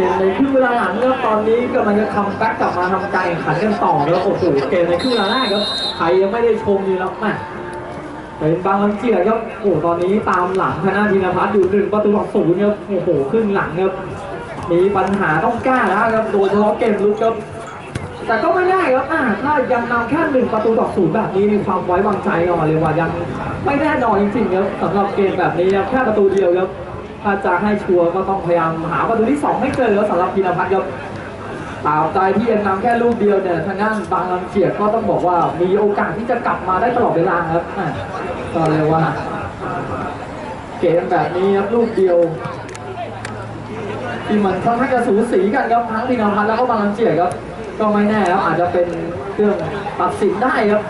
กมในครึ่งเวลาหลังครับตอนนี้กำลังจะคัมแบ็กกลับมาทำการแข่งขันกันต่อแล้วโอ้โหเกมในครึ่งเวลาแรกครับใครยังไม่ได้ชมนี่แล้วแม่เป็นบางวันเจียครับโอ้ตอนนี้ตามหลังธนาธินพัฒน์อยู่หนึ่งประตูต่อศูนย์ครับโอ้โหครึ่งหลังครับมีปัญหาต้องแก้แล้วครับโดยเฉพาะเกมลุกครับแต่ก็ไม่ได้ครับอ่าถ้ายังนำแค่หนึ่งประตูต่อศูนย์แบบนี้มีความไว้วางใจอ่อนเลยว่ายังไม่แน่นอนจริงๆครับสำหรับเกมแบบนี้ครับแค่ประตูเดียวครับ ถ้าจะให้ชัวร์ก็ต้องพยายามหาประตูที่สองให้เจอครับสำหรับพีรพัฒน์ครับตาบใดที่ยังนำแค่ลูกเดียวเนี่ยทางด้านบางลำเฉียดก็ต้องบอกว่ามีโอกาสที่จะกลับมาได้ตลอดเวลาครับก็เลยว่า เกมแบบนี้ครับลูกเดียวที่มันค่อนข้างจะสูสีกันครับทั้งพีนพัฒน์แล้วก็บางลำเจียดครับก็ไม่แน่ครับอาจจะเป็นเครื่องตัดสินได้ครับ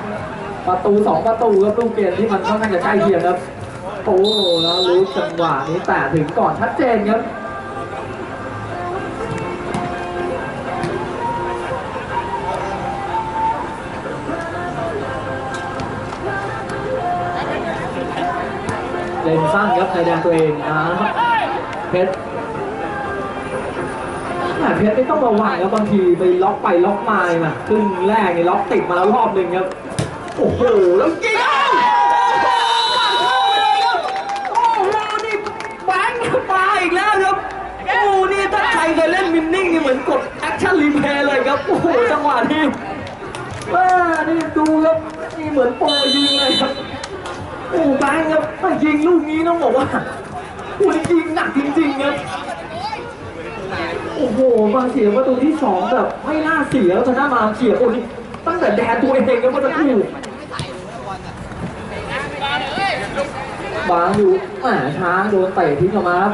ประตูสองประตูครับลูกเกมที่มันค่อนข้างจะใกล้เคียงครับ โอ้แล้วรู้จังหวะนี้แต่ถึงก่อนชัดเจนครับเล่นสั้นครับในแดนตัวเองนะเพชรเพชรไม่ต้องระวังครับบางทีไปล็อกไปล็อกมาเนี่ยครึ่งแรกนี่ล็อกติดมาแล้วรอบหนึ่งครับ โอ้โห แล้วยิงโอ้โหนี่แบงค์มาอีกแล้วครับ โอ้โหนี่ถ้าใครเคยเล่นมินนิ่งนี่เหมือน กดแอคชั่นรีเพย์เลยครับ โอ้โห จังหวะนี้ว้านี่ดูครับ นี่เหมือนโปรยิงเลยครับโอ้โหแบงครับถ้ายิงลูกนี้ต้องบอกว่าโอ้โหนี่ยิงหนักจริงๆครับ โอ้โห มาเสียประตูที่สองแบบไม่น่าเสียแล้วชนะมาเฉียโอ้นี่ตั้งแต่แดนตัวเองก็มาจะคู่บางอยู่แหมช้างโดนเตะทิ้งออกมาครับ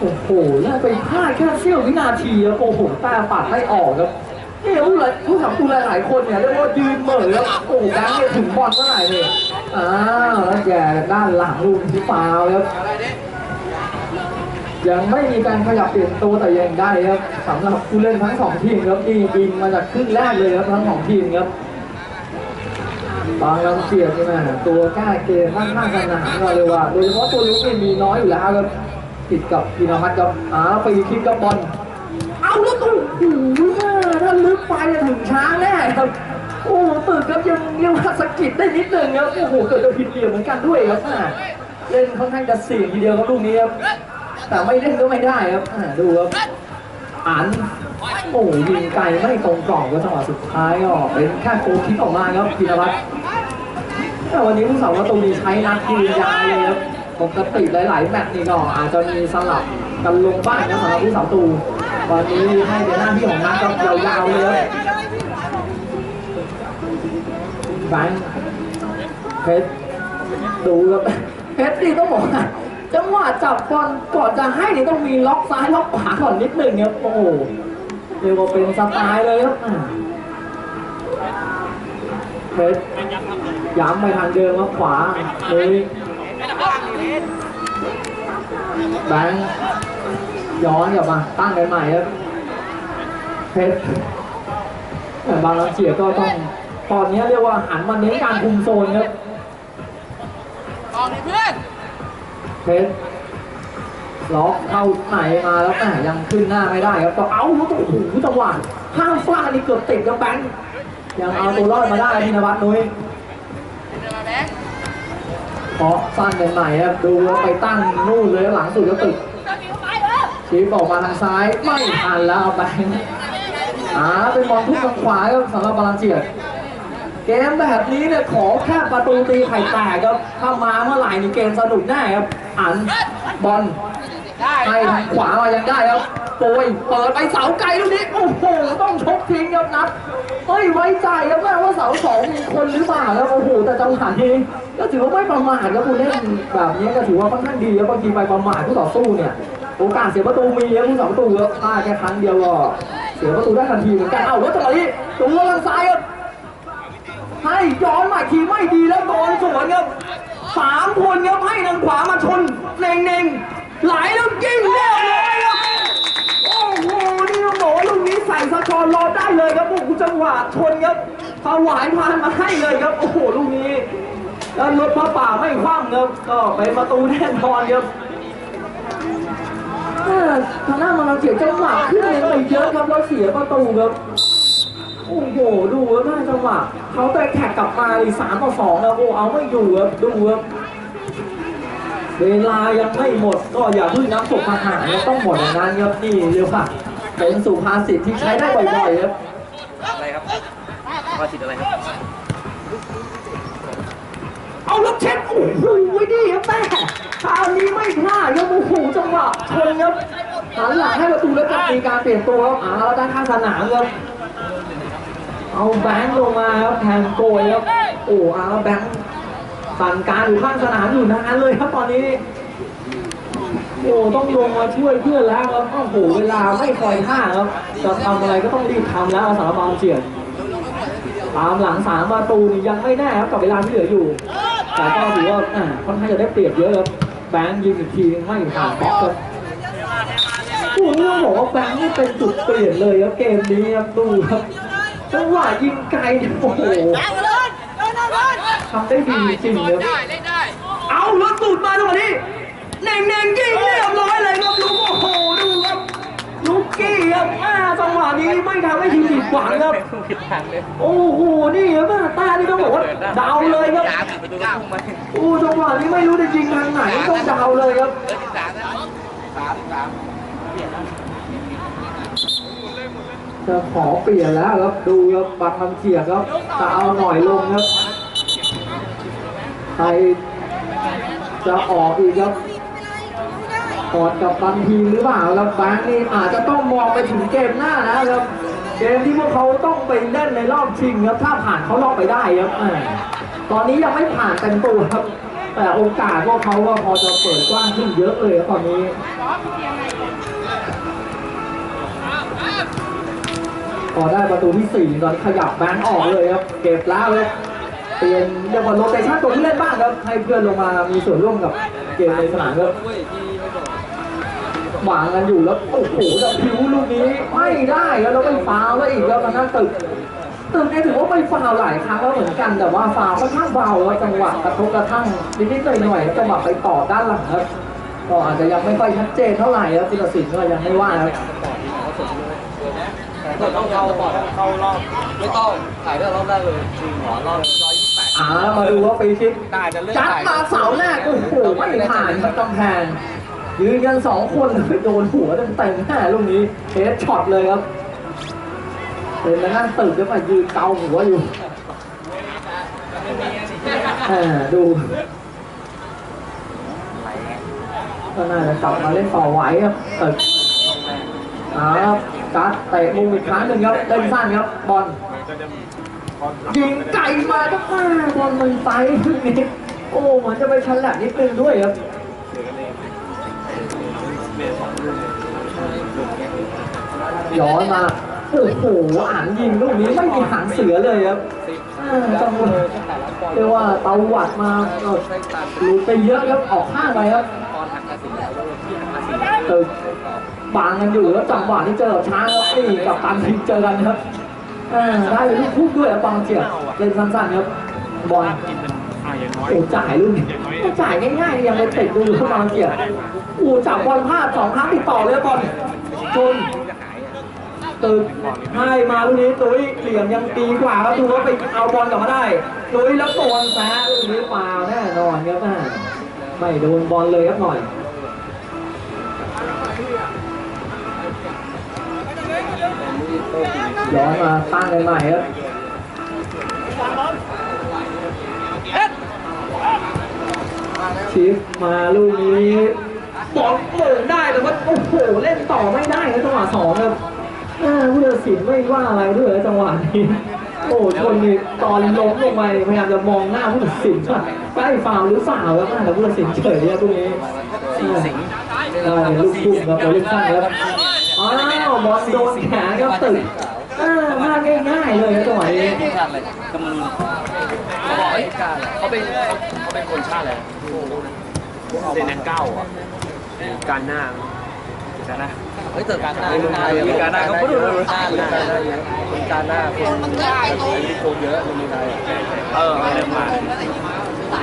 โอ้โหแล้วไปพลาดแค่เสี้ยววินาทีครับโอ้โหต่ปัดไม่ออกครับเนี่ยผู้หลายผู้สับผู้หลายคนเนี่ยเรียกว่ายืนเหม่อครับโอ้โหแบงค์เนี่ยถึงบอลเมื่อไหร่เนี่ยอ้าวแล้วแย่ด้านหลังลูกที่ฟาวล์ครับยังไม่มีการขยับเปลี่ยนตัวแต่ยังได้ครับสำหรับผู้เล่นทั้งสองทีมครับนี่ยิงมาจากครึ่งแรกเลยครับทั้งสองทีมครับบางลำเสียบนี่นะตัวกล้าเกมค่อนข้ากันหนาก็เลยว่าโดยเฉพาะตัวลุกนี่มีน้อยอยู่แล้วครับ ติดกับพีนพัฒน์ครับอ้าวไปคิกกับบอลเอาล้วตู้โอ้โหถ้าลึกไปจะถึงช้างแน่ครับโอ้โหตึกครับยังเรียกว่าสะกิดได้นิดนึงครับโอ้โหเกิดจะผิดเหลี่ยมเหมือนกันด้วยครับเล่นค่อนข้างจะเสี่ยงทีเดียวครับลูกนี้ครับแต่ไม่เล่นก็ไม่ได้ครับดูครับอันโอ้ยิงไกลไม่ตรงกรอบก็จังหวะสุดท้ายก็เป็นแค่โกคิกออกมาครับพีรพัฒน์แต่วันนี้ผู้สาวประตูนี้ใช้นัดยืนยาวเลยครับ ปกติหลาย ๆ แมตช์นี่ก็อาจจะมีสลับกันลงบ้างนะสำหรับผู้สาวตูวันนี้ให้เป็นหน้าที่ของนัดครับยาวๆเลยครับแบงค์เพชรดูครับเพชรนี่ต้องบอกว่าจังหวะจับบอลก่อนจะให้นี่ต้องมีล็อกซ้ายล็อกขวาก่อนนิดหนึ่งครับโอ้โหเรียกว่าเป็นสไตล์เลยครับอ่าเพชรย้ำไปทางเดิมครับขวาเลย แบงค์ย้อนกลับมาตั้งกันใหม่ครับเพชรแต่บางลำเฉียก็ต้องตอนนี้เรียกว่าหันมาเน้นการคุมโซนครับออกดิเพื่อนเพชรล็อกเข้าไหนมาแล้วแต่ยังขึ้นหน้าไม่ได้ครับก็เอาแล้วโอ้โหจังหวะห้ามฟาดนี่เกือบติดกับแบงค์ยังเอาตัวรอดมาได้พินวัฒน์นุ้ยเดินมาแบงค์ เพราะสั้นเป็นใหม่ครับดูไปตั้งนู่นเลยหลังสุดก็ตึกชี้ออกมาทางซ้ายไม่ทันแล้วเอาไปอ่าเป็นบอลทุกทางขวาครับสำหรับบาลานเจียดเกมแบบนี้เนี่ยขอแค่ประตูตีไข่แตกครับถ้ามาเมื่อไหร่นี่เกมสนุกแน่ครับ อันบอล ได้ ให้ทางขวามายังได้ครับโปรยเปิดไปเสาไกลลูกนี้โอ้โหต้องชกทิ้งครับนัดเฮ้ยไว้ใจครับแม่ว่าเสาสองมีคนหรือเปล่าครับโอ้โหแต่จังหวะนี้ก็ถือว่าไม่ประมาทครับผู้เล่นแบบนี้ก็ถือว่าค่อนข้างดีครับบางทีไปประมาทผู้ต่อสู้เนี่ยโอกาสเสียประตูมีครับผู้สองประตูครับพลาดแค่ครั้งเดียวก็เสียประตูได้ทันทีเหมือนกันเอ้าแล้วจังหวะนี้ตัวทางซ้ายครับให้ย้อนมาอีกทีไม่ดีแล้วโดนสวนครับสามคนครับให้ทางขวามาชนเน่งเน่งๆ ไหลแล้วยิงเรียบร้อยครับโอ้โหนี่ต้องบอกว่าลูกนี้ใส่สกอร์รอได้เลยครับโอ้โหจังหวะชนครับถวายพานมาให้เลยครับโอ้โหลูกนี้แล้วรถพระป่าไม่คว่ำครับก็เป็นประตูแน่นอนครับเออทางหน้ามันเราเสียจังหวะขึ้นเลนไปเยอะครับเราเสียประตูครับโอ้โหดูว่าหน้าจังหวะเขาแต่แท็กกลับมาอีกสามต่อสองแล้วโอ้เอาไม่อยู่ครับดูครับ เวลายังไม่หมดก็อย่าเพิ่งน้ำตกมาหารนะต้องหมดอย่างนั้นครับนี่เร็วค่ะเป็นสุภาษิตที่ใช้ได้บ่อยๆครับอะไรครับว่าสิทธิ์อะไรครับเอาแล้วเช็ดโอ้โหนี่ครับแม่คราวนี้ไม่พลาดครับโอ้โหจังหวะชนครับหันหลังให้ประตูแล้วจะมีการเปลี่ยนตัวครับอ่าแล้วด้านข้างสนามครับเอาแบงค์ลงมาครับแทนโกยครับโอ้อาแล้วแบงค์ สั่งการอยู่ข้างสนามอยู่นานเลยครับตอนนี้ โอ้ต้องลงมาช่วยเพื่อนแล้วครับโอ้โหเวลาไม่คอยท่าครับจะทำอะไรก็ต้องรีบทำแล้วสารบางเฉียนตามหลังสามประตูนี่ยังไม่แน่ครับกับเวลาที่เหลืออยู่ แต่ก็ถือว่าอ่าค่อนข้างจะได้เปรียบเยอะครับแบงค์ยิงอีกทีไม่ผ่านบล็อกครับโอ้โหต้องบอกว่าแบงค์นี่เป็นจุดเปลี่ยนเลยครับเกมนี้ครับดูครับจังหวะยิงไกลโอ้โห ทำได้ดีจริงๆครับได้เล่นได้ เอารถตูดมาจังหวะนี้เน่งเน่งๆยิงเรียบร้อยเลยครับลูกโอ้โหดูครับลูกกี้ครับอ่าจังหวะนี้ไม่ทำให้ทีมผิดหวังครับผิดทางเลยโอ้โห นี่ครับตานี่ต้องบอกว่าเดาเลยครับยาผิดประตูพุ่งมาโอ้จังหวะนี้ไม่รู้จะยิงทางไหนต้องเดาเลยครับเดินสิบสามนะสามสามจะขอเปลี่ยนแล้วครับดูครับบังคำเฉียดครับจะเอาหน่อยลงครับ ใครจะออกอีกครับกอดกับบันทีมหรือเปล่าครับแบงค์นี่อาจจะต้องมองไปถึงเกมหน้านะครับ เกมที่พวกเขาต้องไปเล่นในรอบชิงครับถ้าผ่านเขารอบไปได้ครับตอนนี้ยังไม่ผ่านเต็มตัวครับ แต่โอกาสพวกเขาว่าพอจะเปิดกว้างขึ้นเยอะเลยครับตอนนี้พอได้ประตูที่สี่ตอนขยับแบงค์ออกเลยครับ เก็บแล้วเลย เปลี่ยนเรียกว่าโรเตชั่นตัวผู้เล่นบ้างครับ ให้เพื่อนลงมามีส่วนร่วมกับเกมในสนามครับหวางกันอยู่แล้วโอ้โหแต่ผิวลูกนี้ไม่ได้ครับแล้วไปฟาวล์แล้วอีกแล้วทางด้านตึกตึกเนี่ยถือว่าไปฟาวล์หลายครั้งแล้วเหมือนกันแต่ว่าฟาวล์ค่อนข้างเบาแล้วจังหวะกระทบกระทั่งนิดๆหน่อยๆจังหวะไปต่อด้านหลังครับก็อาจจะยังไม่ค่อยชัดเจนเท่าไหร่ครับธีรศิลป์ก็ยังไม่ว่าครับแต่ต้องเข้าก่อนเข้ารอบไม่ต้องถ่ายเรื่องรอบได้เลยจริงเหรอรอบร้อยยี่สิบแปด อามาดูว่าฟรีคิกได้จะเลือกจัดมาเสาแรกโอ้โหไม่ผ่านครับกำแพงยืนกันสองคนโดนหัวเต็มๆแม่ลูกนี้เฮดช็อตเลยครับเป็นนั่นตึกแล้วมายืนเกาหัวอยู่แหมดูก็น่าจะกลับมาเล่นต่อไหวครับตึกเอ่าครับการดเตะมุมอีกครั้งหนึ่งครับเล่นสั้นครับบอล ยิงไก่มาก็แม่บอลมันไปนนิดโอ้เหมือนจะไปชันแหลกนิดนึงด้วยครับย้อนมาโอ้โหอ่านยิงลูกนี้ไม่มีหางเสือเลยครับจังหวะเรียกว่าเตาหวัดมาหลุดไปเยอะครับออกข้างไปครับตอนหักกระสินแล้วที่หักกระสินตึกบางกันอยู่แล้วจังหวะที่เจอช้างครับนี่กับตันทิงเจอกันครับ อ่าได้เลยลูกพุ่งด้วยครับบางเจียบเล่นสั้นๆครับบอลโอ้จ่ายลูกนี้จ่ายง่ายๆยังไปเตะดูเข้ามาเกียร์โอ้จับบอลพลาดสองครั้งติดต่อเลยบอลจนตึกให้มาลูกนี้ตุ้ยเหลี่ยมยังตีกว่าครับดูว่าไปเอาบอลกลับมาได้ตุ้ยแล้วโดนแซะลูกนี้ฟาวแน่นอนครับอ่าไม่โดนบอลเลยครับหน่อย ย้อนมาตั้งกันใหม่ครับชิฟมาลูกนี้บอลเปิดได้แต่ว่าโอ้โหเล่นต่อไม่ได้นะจังหวะสองครับอ่าผู้ตัดสินไม่ว่าอะไรด้วยนะจังหวะนี้โอ้ชนนี่ตอนล้มลงไปพยายามจะมองหน้าผู้ตัดสินว่าใกล้ฟาวล์หรือเปล่าครับอ่าแต่ผู้ตัดสินเฉยเนี่ยพวกนี้สี่สิงอ่าลูกพุ่งครับโอ้ลูกสั้นครับ อ้าวบอลโดนแขนครับตึกอ่าพลาดง่ายๆเลยนะจังหวะนี้ชาติอะไรกำมะลุนเขาบอกไอ้ชาติเขาเป็นเขาเป็นคนชาติอะไรเซนเก้าอะการหน้าการหน้าเฮ้ยแต่การหน้าการหน้าเขาพูดถึงการหน้าคนการหน้าคนคนเยอะในไทยเออเริ่มมา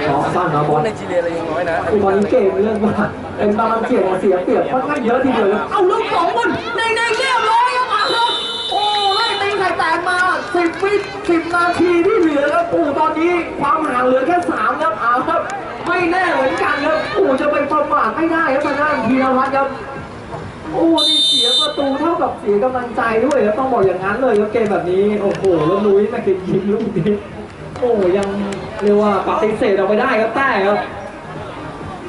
ช็อตสั้นนะบพวอกลในจีเรียเรายังน้อยนะคือตอนนี้เกมเรื่องว่าเป็นบาลังเกียร์เสียเปรียบค่อนข้างเยอะทีเดียวเลยเอาลูกสองคนในในเรียบร้อยครับมาครับโอ้ไล่ตีไข่แตกมาสิบวิสิบนาทีที่เหลือครับปู่ตอนนี้ความห่างเหลือแค่สามครับเอาครับ ไม่แน่เหมือนกันครับปู่จะไปประมาทไม่ได้ครับทางด้านพีรวัตรครับโอ้นี่เสียประตูเท่ากับเสียกำลังใจด้วยครับต้องบอกอย่างนั้นเลยครับเกมแบบนี้ โอ้โหแล้วลุยแม่งจะยิงลูกนี้โอ้ยัง เรียกว่าปฏิเสธออกไปได้ครับแต้ครับ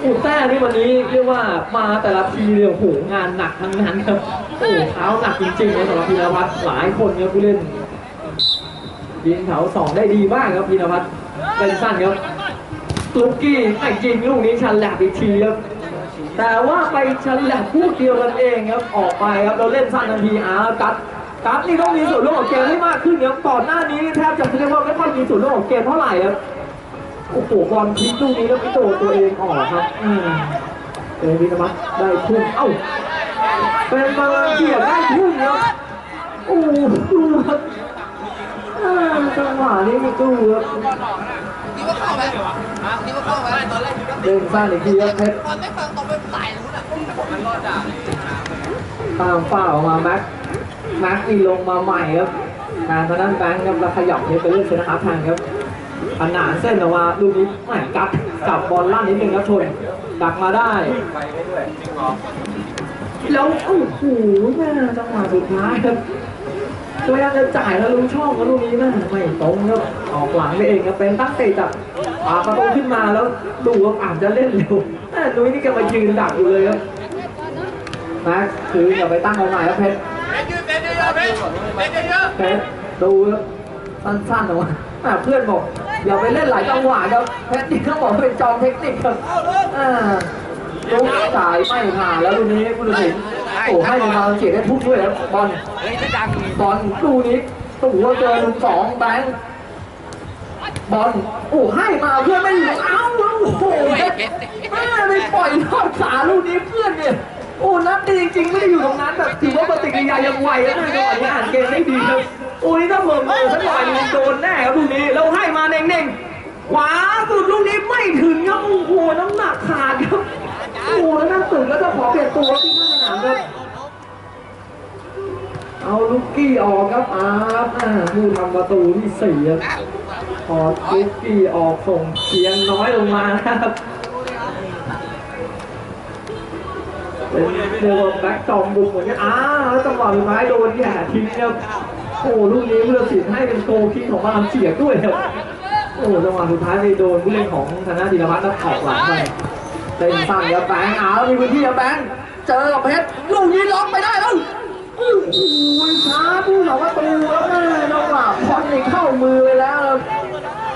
อุยแต้นี่วันนี้เรียกว่ามาแต่ละทีเนี่ยโอ้โหงานหนักทั้งนั้นครับโอ้เท้าหนักจริงๆนะสำหรับพีรวัตรหลายคนครับผู้เล่นยิงแถวสองได้ดีมากครับพีรวัตรเล่นสั้นครับตุกกี้ไม่จริงลูกนี้ชันแหลบอีกทีครับแต่ว่าไปชันแหลบคู่เดียวกันเองครับออกไปครับเราเล่นสั้นทันทีอ้าวกัดกัดนี่ต้องมีส่วนร่วมกับเกมให้มากขึ้นครับก่อนหน้านี้แทบจะเรียกว่าไม่ค่อยมีส่วนร่วมกับเกมเท่าไหร่ครับ โอ้โหบอลพลิกลูกนี้แล้วไปโดนตัวเองออกครับอืมเอวินมัสได้พุ่งเอ้าเป็นมาเลเซียได้พุ่งครับโอ้โหดูครับอ่าจังหวะนี้มีตู้ครับนี่ว่าเข้าไหมนี่ว่าเข้าไหมตอนแรกคิดว่าเดินสั้นอีกทีครับเพชรตอนไม่ฟังตอนไปตายรู้นะมันรอดอะตามฝ้าออกมาแม็กแม็กนี่ลงมาใหม่ครับทางทางด้านแบงค์ครับแล้วขยับเพชรไปเรื่อยเซนนะครับทางครับ ขนานเส้นออกมาลูกนี้แหม่กัดจับบอลลั่นนิดนึงครับชนดักมาได้ไปได้ด้วแล้วโอ้โหแม่จังหวะสุดท้ายครับพยายามจะจ่ายแล้วรู้ช่องแล้วลูกนี้แม่ไม่ตรงครับออกหลังไปเองครับเป็นตั้งเตะจากปาประตูขึ้นมาแล้วดูว่าอาจจะเล่นเร็วแม่นุ้ยนี่แกมายืนดักอยู่เลยครับแม็กคืนกลับไปตั้งเอาใหม่ครับเพชรเป็นยืดเป็นเยอะเป็นเป็นเยอะเพชรดูครับสั้นๆออกมาแม่เพื่อนบอก อย่าไปเล่นหลายจังหวะครับเพชรนี่เขาบอกว่าเป็นจอมเทคนิคครับอ่าลูกจ่ายไม่ผ่านแล้วลูกนี้ผู้ตัดสินโอ้ให้มาเสียได้ทุกด้วยครับบอลเฮ้ยจะดังบอลลูกนี้ตัวเจอลุมสองแบงค์บอลโอ้ให้มาเพื่อนไม่อยู่เอ้าโอ้โหแม่ไม่ปล่อยทอดขาลูกนี้เพื่อนเนี่ยโอ้นัดดีจริงๆไม่ได้อยู่ตรงนั้นแบบถือว่าปฏิกิริยายังไวแล้วนะจังหวะนี้อ่านเกมได้ดีครับโอ้นี่ถ้าเบิ่มเลยสักหน่อยนึงโดนแน่ครับลูกนี้แล้วให้มาเน่งๆขวาสุดลูกนี้ไม่ถึงครับโอ้โหน้ำหนักขาดครับโอ้โหแล้วนั่นตึงแล้วจะขอเปลี่ยนตัวที่หน้าสนามครับเอาลูกกี้ออกครับอาร์ตผู้ทำประตูที่สี่ครับพอลูกกี้ออกส่งเสียงน้อยลงมานะครับเป็นเรียกว่าแบ็คจอมบุกเหมือนกันอ้าวแล้วจังหวะสุดท้ายโดนแย่ทิ้งครับ โอ้ลูกนี้ผู้ตัดสินให้เป็นโกลคิกของบาลังเสียด้วยครับโอ้จังหวะสุดท้ายไปโดนผู้เล่นของธนาธีรพัฒน์แล้วออกหลังไปเต็มสั่งครับแบงค์อ้าวมีพื้นที่ครับแบงค์เจอกับเพชรลูกนี้ล็อกไปได้แล้วโอ้โหช้าผู้สองประตูแล้วแม่จังหวะพอดนี่เข้ามือไปแล้ว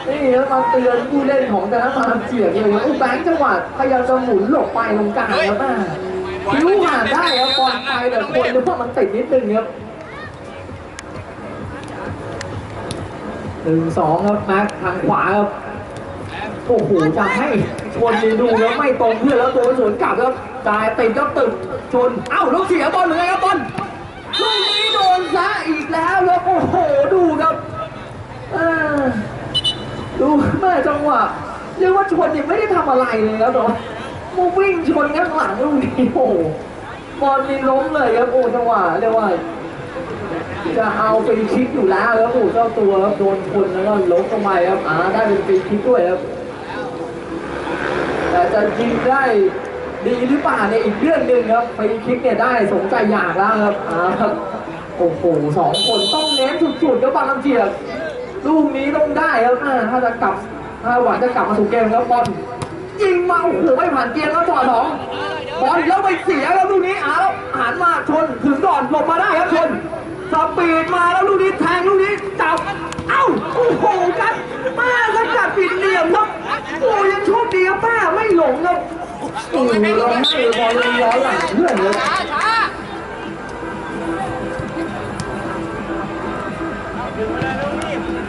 นี่แล้วมาเตือนผู้เล่นของแต่ละมาเจียกเลยครับอู้แบงค์จังหวะพยายามจะหมุนหลบไปตรงกลางแล้วแม่คิ้วผ่านได้ครับบอลไปแต่คนนึกว่ามันติดนิดนึงครับ หนึ่งสองครับแม็กทางขวาครับโอ้โหจะให้ชนดีดูแล้วไม่ตรงเพื่อนแล้วตัวสวนกลับแล้วจ่ายติดก็ตึกชนเอ้าล้วเสียบอลเหมือนไงครับบอลลูกนี้โดนซะอีกแล้วแล้วโอ้โหดูครับดูแม่จังหวะเรียกว่าชนยังไม่ได้ทำอะไรเลยครับแต่ว่ามาวิ่งชนข้างหลังลูกนี้โอ้บอลนี่ล้มเลยครับโอ้จังหวะเรียกว่า จะเอาฟรีคิกอยู่แล้วครับโอ้เจ้าตัวครับโดนคนแล้วก็ล้มลงไปครับอ่าได้เป็นฟรีคิกด้วยครับแต่จะยิงได้ดีหรือเปล่าเนี่ยอีกเรื่องหนึ่งครับฟรีคิกเนี่ยได้สมใจอยากแล้วครับอ่าครับโอ้โหสองคนต้องเน้นสุดๆครับบางลำเจียกลูกนี้ต้องได้ครับอ่าถ้าจะกลับถ้าหวังจะกลับมาสู่เกมครับบอล ยิงมาโอ้โหไม่ผ่านเกมแล้วต่อสองบอลแล้วไปเสียครับลูกนี้อ่าแล้วหันมาชนถึงก่อนหลบมาได้ครับชนสปีดมาแล้วลูกนี้แทงลูกนี้จับเอ้าโอ้โหกันป้าสกัดปิดเหลี่ยมครับโอ้ยังโชคดีครับป้าไม่หลงครับโอ้โหเราให้บอลเลยย้อนหลังเพื่อนเลย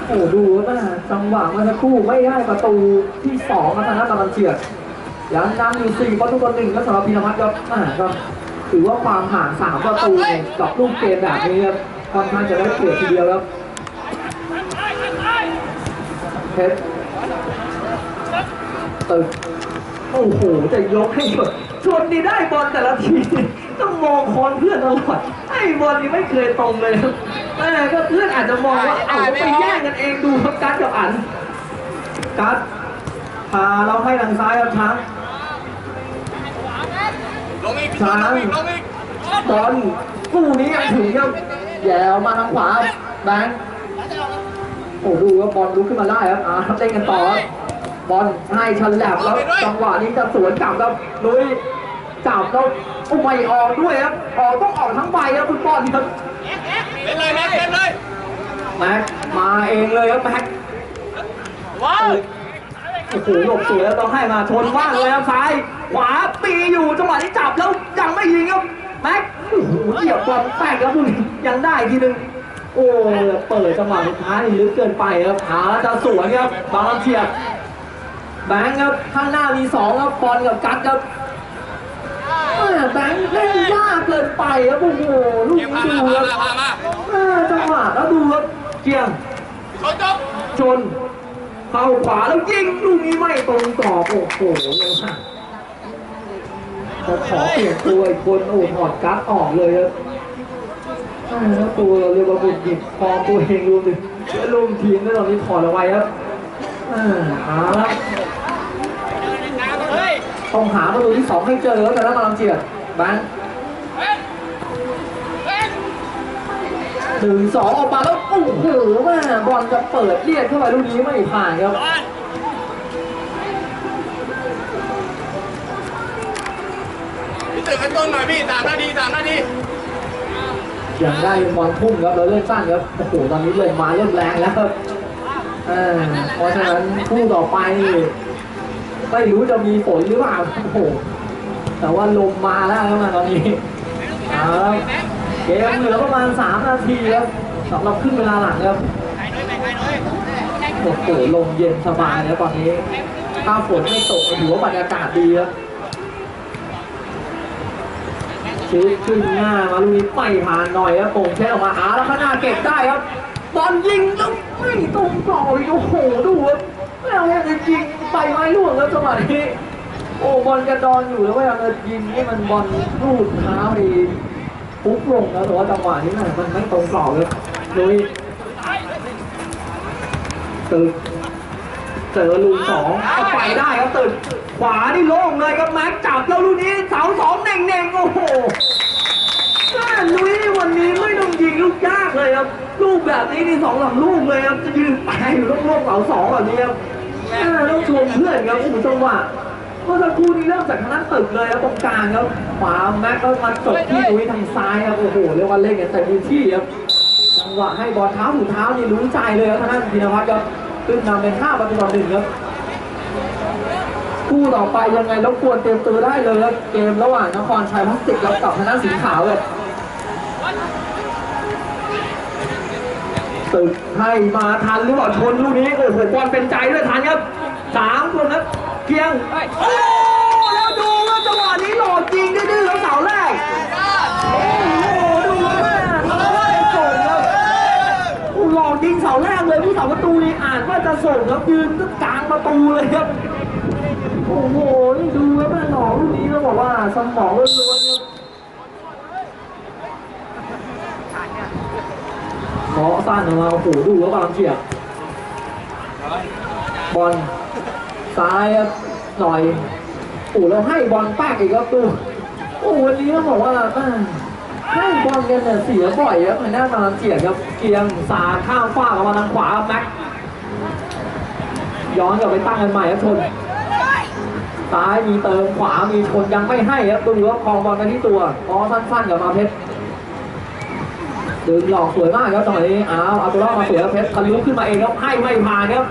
โอ้ดูป้าจังหวะเมื่อสักครู่ไม่ได้ประตูที่สองนะทางด้านตะวันเฉียดยังนำอยู่สี่ประตูต่อหนึ่งแล้วสำหรับพีรพัฒน์ครับอ่าก็ถือว่าความห่างสามประตูเนี่ยกับลูกเกมแบบนี้ครับค่อนข้างจะได้เปรียบทีเดียวครับเพชรตึกโอ้โหจะยกให้ชนชนนี่ได้บอลแต่ละที ต้องมองคอนเพื่อนตลอดไอ้บอลนี่ไม่เคยตรงเลยครับ แม่ก็เพื่อนอาจจะมองว่าเอาไปแย่งกันเองดูครับการดกับอันการดพาเราให้ทางซ้ายครับช้างลงอีกพี่ต้นลงอีกลงอีกบอลกู้นี้ยังถึงครับแย่ออกมาทางขวาแบงค์โอ้ดูว่าบอลลุกขึ้นมาได้ครับอ่าเล่นกันต่อครับบอลให้ชันแหลบแล้วจังหวะนี้จะสวนกลับครับลุยจับแล้วโอ้ไม่ออกด้วยครับออกต้องออกทั้งใบครับคุณบอลครับ เล่นเลยแม็กเล่นเลยแม็กมาเองเลยครับแม็กว้าวโอ้โหหลบสวยแล้วต้องให้มาชนว่างเลยครับซ้าย ขวาตีอยู่จังหวะที่จับแล้วยังไม่ยิงครับแม็กโอ้โหเหยียบบอลแตกครับคุณยังได้ทีนึงโอ้เปิดจังหวะสุดท้ายนี่ลึกเกินไปครับหาแล้วจะสวนครับบอลเฉียบแบงค์ครับข้างหน้ามีสองครับบอลกับกัดครับ แม่แบงค์เล่นยากเกินไปครับโอ้โหลูกเก็บนี้ดูมาคพารับมาพามาแม่จังหวะแล้วดูครับเกียงชนจบชนเข้าขวาแล้วยิงลูกนี้ไม่ตรงกรอบโอ้โหเลยค่ะจะขอเปลี่ยนตัวอีกคนโอ้ถอดกั๊กออกเลยครับแล้วตัวเรียกว่าบุญหยิบฟอตัวเองรวมถึงเพื่อร่วมทีมด้ตอนนี้ถอดเอาไว้ครับอ่าเอาละเฮ้ย ต้องหาประตูที่สองให้เจอแล้วแต่ละมาลังเจียดแบงค์เฮ้ยเฮ้ยหนึ่งสองออกมาแล้วโอ้โหแม่บอลจะเปิดเลียดเข้าไปลูกนี้ไม่ผ่านครับพี่ตื่นกันต้นหน่อยพี่สามนาทีสามนาทียังได้บอลทุ่มครับแล้วเล่นสั้นครับโอ้โหตอนนี้เลยมาเริ่มแรงแล้วครับอ่าเพราะฉะนั้นคู่ต่อไปนี่ ไม่รู้จะมีฝนหรือเปล่าโอ้โหแต่ว่าลมมาแล้วครับตอนนี้เอาละเกมเหลือประมาณ 3 นาทีครับสำหรับครึ่งเวลาหลังครับโอ้โหลมเย็นสบายแล้วตอนนี้ ถ้าฝนไม่ตกถือว่าบรรยากาศดีครับชีวิตขึ้นหน้ามาลูกนี้ไม่ผ่านหน่อยครับโป่งแช่ออกมาหาแล้วข้างหน้าเก็บได้ครับบอลยิงแล้วไม่ตรงกรอบโอ้โหดูครับแล้วยังจะยิง ไปไม้ล่วงแล้วจังหวะนี้โอ้บอลกระดอนอยู่แล้วก็ยังจะยิงให้มันบอลรูดเท้าดีปุ๊บลงแล้วแต่ว่าจังหวะนี้มันมันไม่ตรงกรอบเลยลุยตึกเจอลูกสองก็ไปได้ครับตึกขวานี่โล่งเลยครับแม็กจับแล้วลูกนี้เสาสองเน่งเน่งโอ้โหลุยวันนี้ไม่ต้องยิงลูกยากเลยครับ ลูกแบบนี้นี่สองสามลูกเลยครับจะยืนตายอยู่ลูกๆเสาสองแบบนี้ครับ แม่ต้องชมเพื่อนครับโอ้โหจังหวะเมื่อสักครู่นี้เริ่มจากทางด้านตึกเลยครับตรงกลางครับขวาแม็กก็มาจบที่ลุยทางซ้ายครับโอ้โหเรียกว่าเล่นกันเต็มพื้นที่ครับจังหวะให้บอลเท้าถูเท้านี่รู้ใจเลยครับทางด้านพินวัฒน์ครับขึ้นนำเป็นห้าประตูต่อหนึ่งครับคู่ต่อไปยังไงรบกวนเตรียมตัวได้เลยครับเกมระหว่างนครชัยพลาสติกแล้วกับทางด้านสีขาวเลย ตึกให้มาทันหรือเปล่าชนลูกนี้โอ้โหบอลเป็นใจด้วยทันครับสามคนครับเกียงโอ้แล้วดูว่าจังหวะนี้หลอกจริงดื้อๆแล้วเสาแรกโอ้โหดูแม่ทำได้ส่งครับโอ้หลอกยิงเสาแรกเลยผู้สาประตูนี่อ่านว่าจะส่งครับยืนก็กลางประตูเลยครับโอ้โหนี่ดูแล้วแม่หนองลูกนี้ต้องบอกว่าสมองล้วนๆครับเคาะ สั้นออกมาโอ้โหดูแล้วบอลเฉียบบอลซ้ายครับหน่อยโอ้แล้วให้บอลป๊กอีกครับตูโอ้วันนี้ต้องบอกว่าให้บอลกันเนี่ยเสียบ่อยครับในหน้าบอลเฉียบครับเกียงสาข้ามฟ้ากออกมาทางขวาแม็กย้อนกลับไปตั้งกันใหม่ครับชนซ้ายมีเติมขวามีชนยังไม่ให้ครับดูว่าคลองบอลกันที่ตัวพอสั้นๆกับมาเพชร ดึงหลอกสวยมากครับจังหวะนี้อ้าวเอาตัวรอดมาสวยแล้วเพชรทะลุขึ้นมาเองครับให้ไม่ผ่านครับ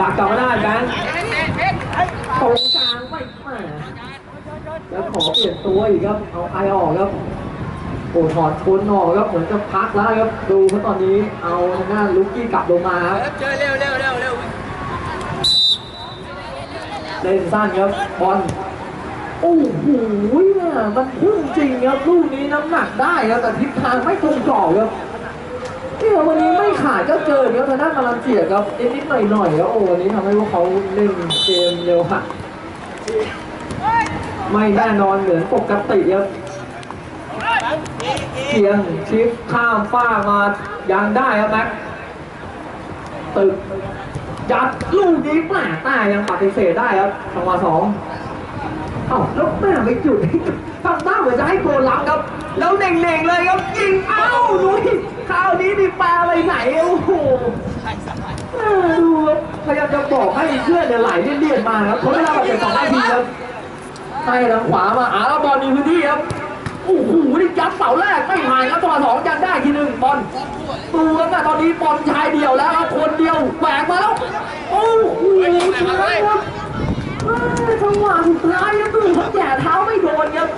ดักกลับมาได้แบงค์ตรงกลางไม่มาแล้วขอเปลี่ยนตัวอีกครับเอาใครออกครับโอ้ถอดชนออกครับเหมือนจะพักแล้วครับดูเพราะตอนนี้เอาหน้าลุกกี้กลับลงมาครับเจอเร็วเร็วเร็วเร็วเล่นสั้นครับบอล โอ้โหเนี่ยมันพุ่งจริงครับลูกนี้น้ำหนักได้ครับแต่ทิศทางไม่ตรงกรอบครับเอ๊นี่วันนี้ไม่ขาดก็เกินครับทางด้านมาเลเซียครับนิดๆหน่อยๆครับโอ้วันนี้ทำให้พวกเขาเล่นเกมเร็วหักไม่แน่นอนเหมือนปกติครับเพียงชิปข้ามฟ้ามายังได้ครับแม็กตึกยัดลูกนี้แปลกแต่ยังปฏิเสธได้ครับจังหวะสอง เอ้าแล้วแม่ไปจุดทำหน้าเหมือนจะให้โกลับครับ แล้วเน่งๆเลยครับยิงเอ้านุ้ยคราวนี้นี่ปลาไปไหนโอ้โหเออดูครับพยายามจะบอกให้เพื่อนเนี่ยไหลเลี่ยนๆมาครับเขาไม่ได้บาดเจ็บสองนาทีครับให้ทางขวามาอาแล้วบอลมีพื้นที่ครับโอ้โหนี่ยัดเสาแรกไม่หายครับตัวสองยันได้ทีหนึ่งบอลตูครับแต่ตอนนี้บอลชายเดียวแล้วครับคนเดียวแหวกมาแล้วโอ้โหชนะครับจังหวะสุดท้ายนะดูเขาแย่เท้าไม่โดนครับ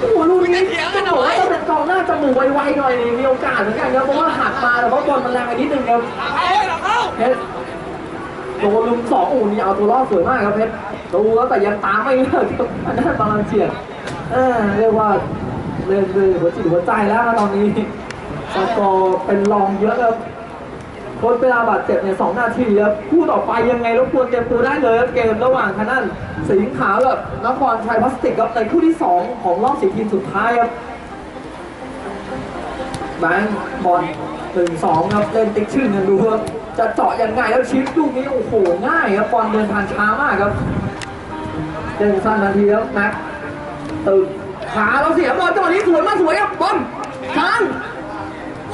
โอ้โหลูกนี้ต้องบอกว่าต้องเป็นกองหน้าจมูกไวๆหน่อยมีโอกาสเหมือนกันครับเพราะว่าหักมาแต่ว่าบอลมันแรงไปนิดนึงครับเพชรโดนลุมสองอ้โหนี่เอาตัวรอดสวยมากครับเพชรดูแล้วแต่ยังตามไม่เลิกครับอันนั้นบาลานเฉียดเออเรียกว่าเล่นเลยหัวจิตหัวใจแล้วตอนนี้สกอร์เป็นรองเยอะครับ คนเวลาบาดเจ็บเนี่ยสองนาทีครับคู่ต่อไปยังไงรบกวนเตรียมตัวได้เลยครับเกมระหว่างคณะสิงขาวกับนครชัยพลาสติกครับในคู่ที่สองของรอบสี่ทีมสุดท้ายครับแบงค์บอลหนึ่งสองครับเล่นติ๊กชื่อกันดูครับจะเจาะยังไงแล้วชิปลูกนี้โอ้โหง่ายครับบอลเดินทางช้ามากครับเดินสั้นนาทีครับแม็กตึกขาเราเสียบอลจังหวะนี้สวยมากสวยครับบอลช้าง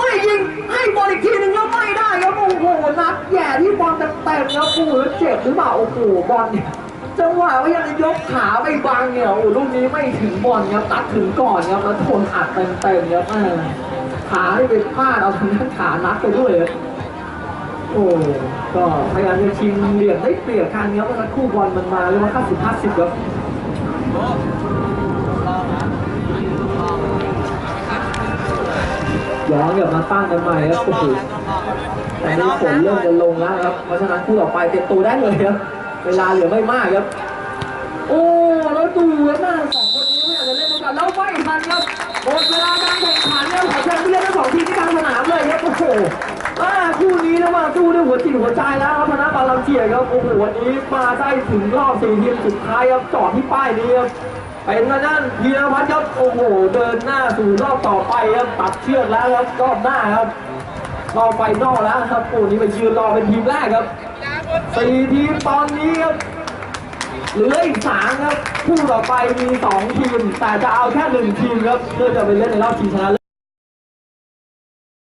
ไม่ยิงให้บอลอีกทีหนึงแล้วไม่ได้ครับโอ้โหนัดแย่ที่บอลเต็มๆครับโอ้โหแล้วเจ็บหรือเปล่าโอ้โหบอลเนี่ยจังหวะว่ายังยกขาไปบังเนี่ยโอ้ลูกนี้ไม่ถึงบอลครับตัดถึงก่อนครับแล้วทนอัดเต็มๆครับขาที่ไปพลาดเอาทางด้านขานัดไปด้วยครับโอ้ก็พยายามจะชิงเหลี่ยมได้เปรียบครั้งนี้ครับเพราะฉะนั้นคู่บอลมันมาเรียว่า50 50ครับ ย้อนกลับมาตั้งกันใหม่ครับโอ้โหแต่นี่ฝนเริ่มจะลงแล้วครับ เพราะฉะนั้นคู่ต่อไปเตรียมตัวได้เลยครับ เวลาเหลือไม่มากครับ โอ้แล้วดูครับหน้าสองคนนี้ไม่อยากจะเล่นด้วยกันแล้วไม่ทันครับหมดเวลาการแข่งขันแล้วขอเชิญผู้เล่นทั้งสองทีมที่กลางสนามเลยครับโอ้โหอ่าคู่นี้แล้วมาสู้ด้วยหัวจิตหัวใจแล้วครับพนักบาลังเชียครับโอ้โหวันนี้มาได้ถึงรอบสี่ทีมสุดท้ายครับจอดที่ป้ายนี้ครับ เป็นทางด้านพีรพัฒน์ครับโอ้โหเดินหน้าสู่รอบต่อไปครับตัดเชือกแล้วครับรอบหน้าครับรอบไฟนอกแล้วครับโอ้นี่ไปยืนรอเป็นทีมแรกครับสี่ทีมตอนนี้ครับเหลืออีกสามครับคู่ต่อไปมีสองทีม แต่จะเอาแค่หนึ่งทีมครับเพื่อจะไปเล่นในรอบชิงชนะเลิศ